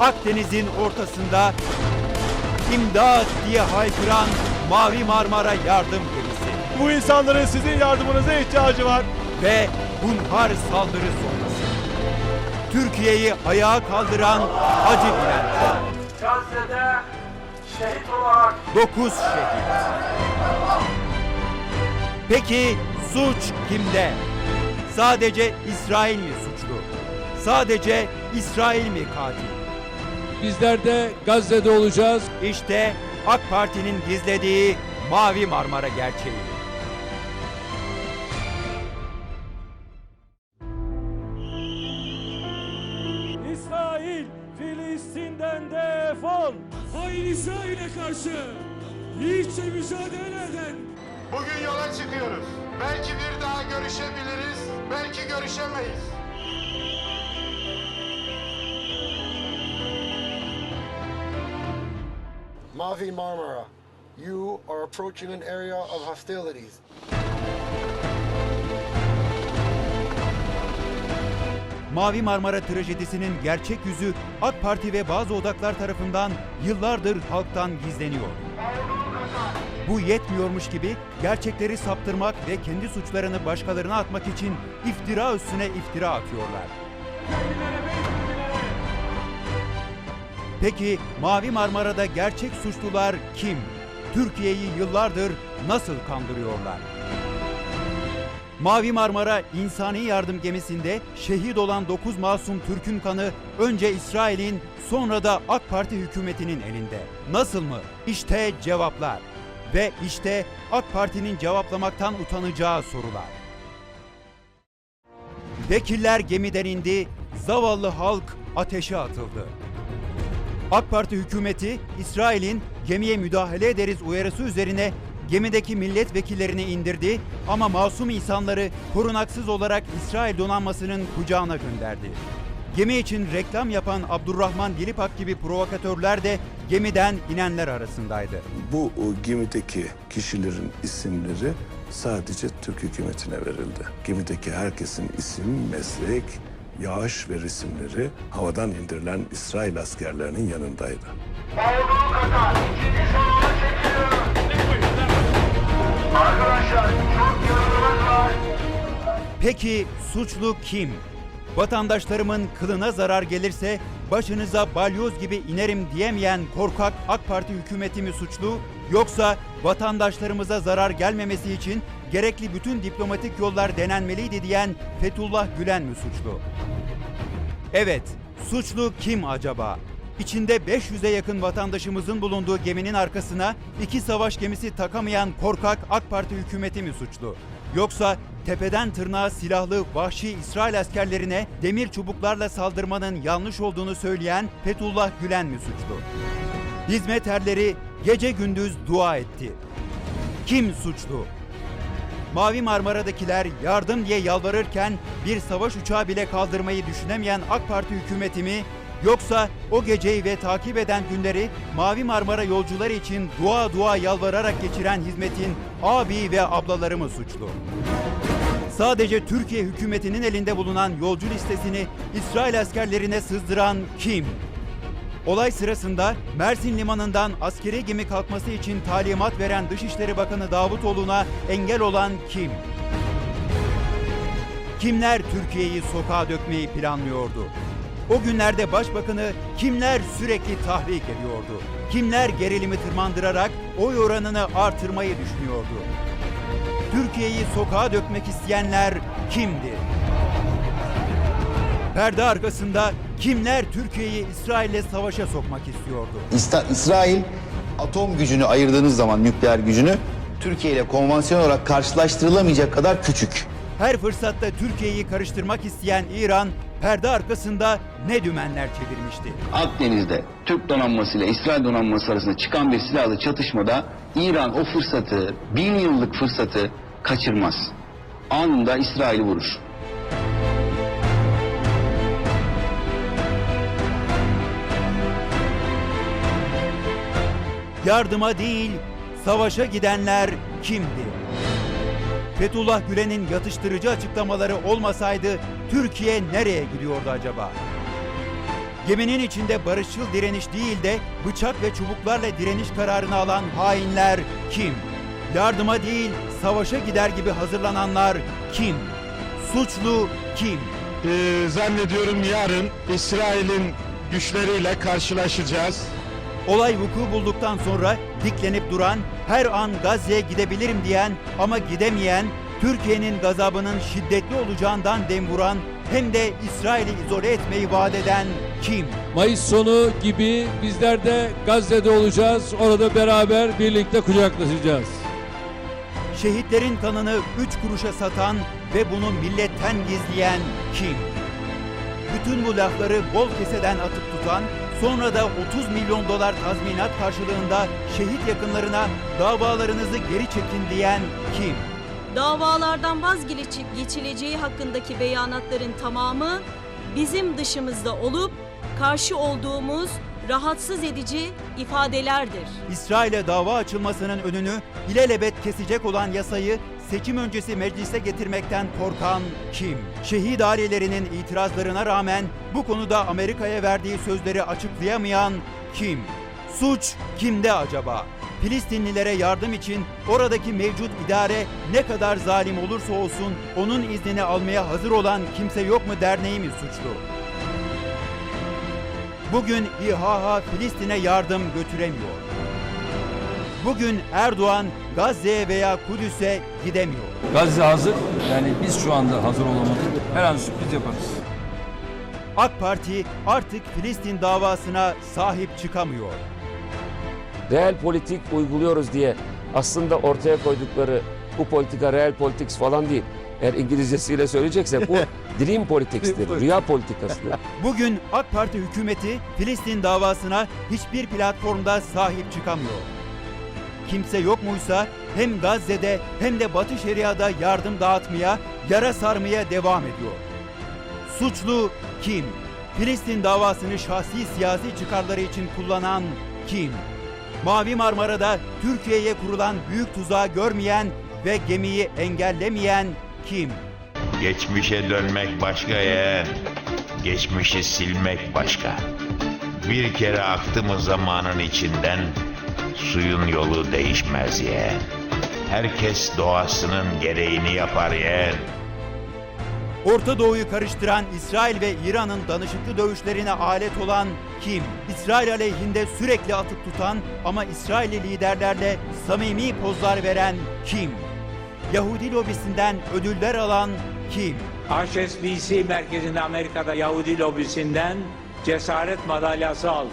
Akdeniz'in ortasında imdat diye haykıran Mavi Marmara yardım gemisi Bu insanların sizin yardımınıza ihtiyacı var. ve hunhar saldırı sonrası. Türkiye'yi ayağa kaldıran acı bilanço. Gazze'de şehit olarak 9 şehit. Peki suç kimde? Sadece İsrail mi suçlu? Sadece İsrail mi katil? Bizler de Gazze'de olacağız. İşte AK Parti'nin gizlediği Mavi Marmara gerçeği. İsrail, Filistin'den defol. Hain İsrail'e karşı yiğitçe mücadele eden Bugün yola çıkıyoruz. Belki bir daha görüşebiliriz, belki görüşemeyiz. Mavi Marmara, you are approaching an area of hostilities. Mavi Marmara trajedisinin gerçek yüzü AK Parti ve bazı odaklar tarafından yıllardır halktan gizleniyor. Bu yetmiyormuş gibi gerçekleri saptırmak ve kendi suçlarını başkalarına atmak için iftira üstüne iftira atıyorlar. Peki Mavi Marmara'da gerçek suçlular kim? Türkiye'yi yıllardır nasıl kandırıyorlar? Mavi Marmara insani yardım gemisinde şehit olan 9 masum Türk'ün kanı önce İsrail'in sonra da AK Parti hükümetinin elinde. Nasıl mı? İşte cevaplar. Ve işte AK Parti'nin cevaplamaktan utanacağı sorular. Vekiller gemiden indi, zavallı halk ateşe atıldı. AK Parti hükümeti İsrail'in gemiye müdahale ederiz uyarısı üzerine gemideki milletvekillerini indirdi ama masum insanları korunaksız olarak İsrail donanmasının kucağına gönderdi. Gemi için reklam yapan Abdurrahman Dilipak gibi provokatörler de gemiden inenler arasındaydı. Bu gemideki kişilerin isimleri sadece Türk hükümetine verildi. Gemideki herkesin isim, meslek, yağış ve resimleri havadan indirilen İsrail askerlerinin yanındaydı. Peki suçlu kim? Vatandaşlarımın kılına zarar gelirse başınıza balyoz gibi inerim diyemeyen korkak AK Parti hükümeti mi suçlu? Yoksa vatandaşlarımıza zarar gelmemesi için gerekli bütün diplomatik yollar denenmeliydi diyen Fethullah Gülen mi suçlu? Evet, suçlu kim acaba? İçinde 500'e yakın vatandaşımızın bulunduğu geminin arkasına iki savaş gemisi takamayan korkak AK Parti hükümeti mi suçlu? Yoksa tepeden tırnağa silahlı vahşi İsrail askerlerine demir çubuklarla saldırmanın yanlış olduğunu söyleyen Fethullah Gülen mi suçlu? Hizmet erleri gece gündüz dua etti. Kim suçlu? Mavi Marmara'dakiler yardım diye yalvarırken bir savaş uçağı bile kaldırmayı düşünemeyen AK Parti hükümeti mi yoksa o geceyi ve takip eden günleri Mavi Marmara yolcuları için dua dua yalvararak geçiren hizmetin abi ve ablaları mı suçlu? Sadece Türkiye hükümetinin elinde bulunan yolcu listesini İsrail askerlerine sızdıran kim? Olay sırasında Mersin limanından askeri gemi kalkması için talimat veren Dışişleri Bakanı Davutoğlu'na engel olan kim? Kimler Türkiye'yi sokağa dökmeyi planlıyordu? O günlerde başbakanı kimler sürekli tahrik ediyordu? Kimler gerilimi tırmandırarak oy oranını artırmayı düşünüyordu? Türkiye'yi sokağa dökmek isteyenler kimdi? Perde arkasında kimler Türkiye'yi İsrail'le savaşa sokmak istiyordu? İsta- İsrail atom gücünü ayırdığınız zaman nükleer gücünü Türkiye ile konvansiyonel olarak karşılaştırılamayacak kadar küçük. Her fırsatta Türkiye'yi karıştırmak isteyen İran perde arkasında ne dümenler çevirmişti? Akdeniz'de Türk donanması ile İsrail donanması arasında çıkan bir silahlı çatışmada İran o fırsatı, bin yıllık fırsatı kaçırmaz. Anında İsrail'i vurur. Yardıma değil, savaşa gidenler kimdi? Fethullah Gülen'in yatıştırıcı açıklamaları olmasaydı Türkiye nereye gidiyordu acaba? Geminin içinde barışçıl direniş değil de bıçak ve çubuklarla direniş kararını alan hainler kim? Yardıma değil, savaşa gider gibi hazırlananlar kim? Suçlu kim? Ee, zannediyorum yarın İsrail'in güçleriyle karşılaşacağız. Olay vuku bulduktan sonra diklenip duran, her an Gazze'ye gidebilirim diyen ama gidemeyen, Türkiye'nin gazabının şiddetli olacağından dem vuran hem de İsrail'i izole etmeyi vaat eden kim? Mayıs sonu gibi bizler de Gazze'de olacağız. Orada beraber birlikte kucaklaşacağız. Şehitlerin kanını üç kuruşa satan ve bunu milletten gizleyen kim? Bütün bu lafları bol keseden atıp tutan, sonra da 30 milyon dolar tazminat karşılığında şehit yakınlarına davalarınızı geri çekin diyen kim? Davalardan vazgeçilip geçileceği hakkındaki beyanatların tamamı bizim dışımızda olup karşı olduğumuz rahatsız edici ifadelerdir. İsrail'e dava açılmasının önünü ilelebet kesecek olan yasayı seçim öncesi meclise getirmekten korkan kim? Şehit ailelerinin itirazlarına rağmen bu konuda Amerika'ya verdiği sözleri açıklayamayan kim? Suç kimde acaba? Filistinlilere yardım için oradaki mevcut idare ne kadar zalim olursa olsun onun iznini almaya hazır olan kimse yok mu derneği mi suçlu? Bugün İHH Filistin'e yardım götüremiyor. Bugün Erdoğan Gazze'ye veya Kudüs'e gidemiyor. Gazze hazır. Yani biz şu anda hazır olamadık. Her an sürpriz yaparız. AK Parti artık Filistin davasına sahip çıkamıyor. Real politik uyguluyoruz diye aslında ortaya koydukları bu politika real politics falan değil. Eğer İngilizcesiyle söyleyecekse bu dream politics'tir, rüya politikasıdır. Bugün AK Parti hükümeti Filistin davasına hiçbir platformda sahip çıkamıyor. Kimse yok muysa hem Gazze'de hem de Batı Şeria'da yardım dağıtmaya, yara sarmaya devam ediyor. Suçlu kim? Filistin davasını şahsi siyasi çıkarları için kullanan kim? Mavi Marmara'da Türkiye'ye kurulan büyük tuzağı görmeyen ve gemiyi engellemeyen kim? Geçmişe dönmek başka yeğen, geçmişi silmek başka. Bir kere aktı mı zamanın içinden, suyun yolu değişmez yeğen. Herkes doğasının gereğini yapar yeğen. Orta Doğu'yu karıştıran İsrail ve İran'ın danışıklı dövüşlerine alet olan kim? İsrail aleyhinde sürekli atıp tutan ama İsrailli liderlerle samimi pozlar veren kim? Yahudi lobisinden ödüller alan kim? HSBC merkezinde Amerika'da Yahudi lobisinden cesaret madalyası aldı.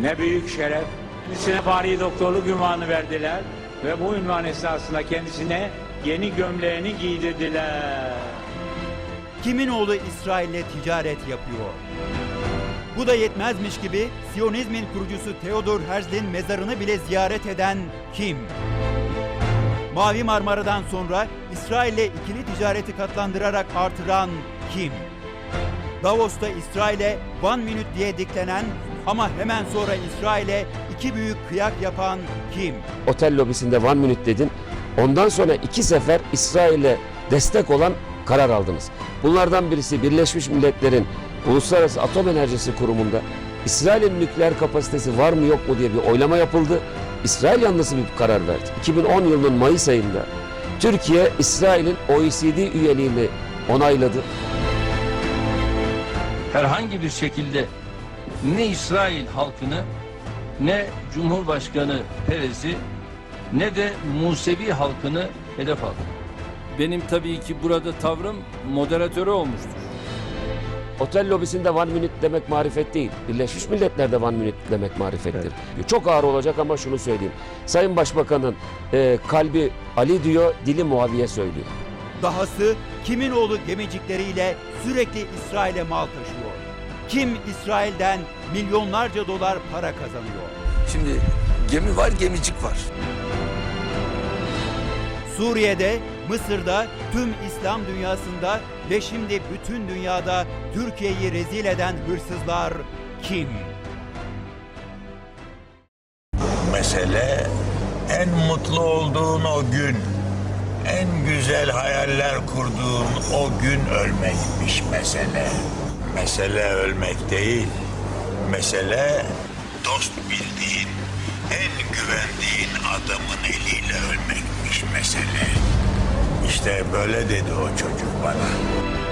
Ne büyük şeref. Kendisine Fahri doktorluk ünvanı verdiler ve bu ünvan esnasında kendisine yeni gömleğini giydirdiler. Kimin oğlu İsrail'le ticaret yapıyor? Bu da yetmezmiş gibi Siyonizmin kurucusu Theodor Herzl'in mezarını bile ziyaret eden kim? Mavi Marmara'dan sonra İsrail'le ikili ticareti katlandırarak artıran kim? Davos'ta İsrail'e one minute diye diklenen ama hemen sonra İsrail'e iki büyük kıyak yapan kim? Otel lobisinde one minute dedin. Ondan sonra iki sefer İsrail'e destek olan karar aldınız. Bunlardan birisi Birleşmiş Milletler'in Uluslararası Atom Enerjisi Kurumu'nda İsrail'in nükleer kapasitesi var mı yok mu diye bir oylama yapıldı. İsrail yanlısı bir karar verdi. 2010 yılının Mayıs ayında Türkiye İsrail'in OECD üyeliğini onayladı. Herhangi bir şekilde ne İsrail halkını ne Cumhurbaşkanı Perez'i ne de Musevi halkını hedef aldı. Benim tabii ki burada tavrım moderatörü olmuştur. Otel lobisinde one minute demek marifet değil. Birleşmiş Milletler'de one minute demek marifettir. Çok ağır olacak ama şunu söyleyeyim. Sayın Başbakan'ın e, kalbi Ali diyor, dili Muaviye söylüyor. Dahası kimin oğlu gemicikleriyle sürekli İsrail'e mal taşıyor? Kim İsrail'den milyonlarca dolar para kazanıyor? Şimdi gemi var, gemicik var. Suriye'de, Mısır'da, tüm İslam dünyasında ve şimdi bütün dünyada Türkiye'yi rezil eden hırsızlar kim? Mesele en mutlu olduğun o gün, en güzel hayaller kurduğun o gün ölmekmiş mesele. Mesele ölmek değil, Mesele dost bildiğin, en güvendiğin adamın eliyle ölmekmiş mesele. İşte böyle dedi o çocuk bana.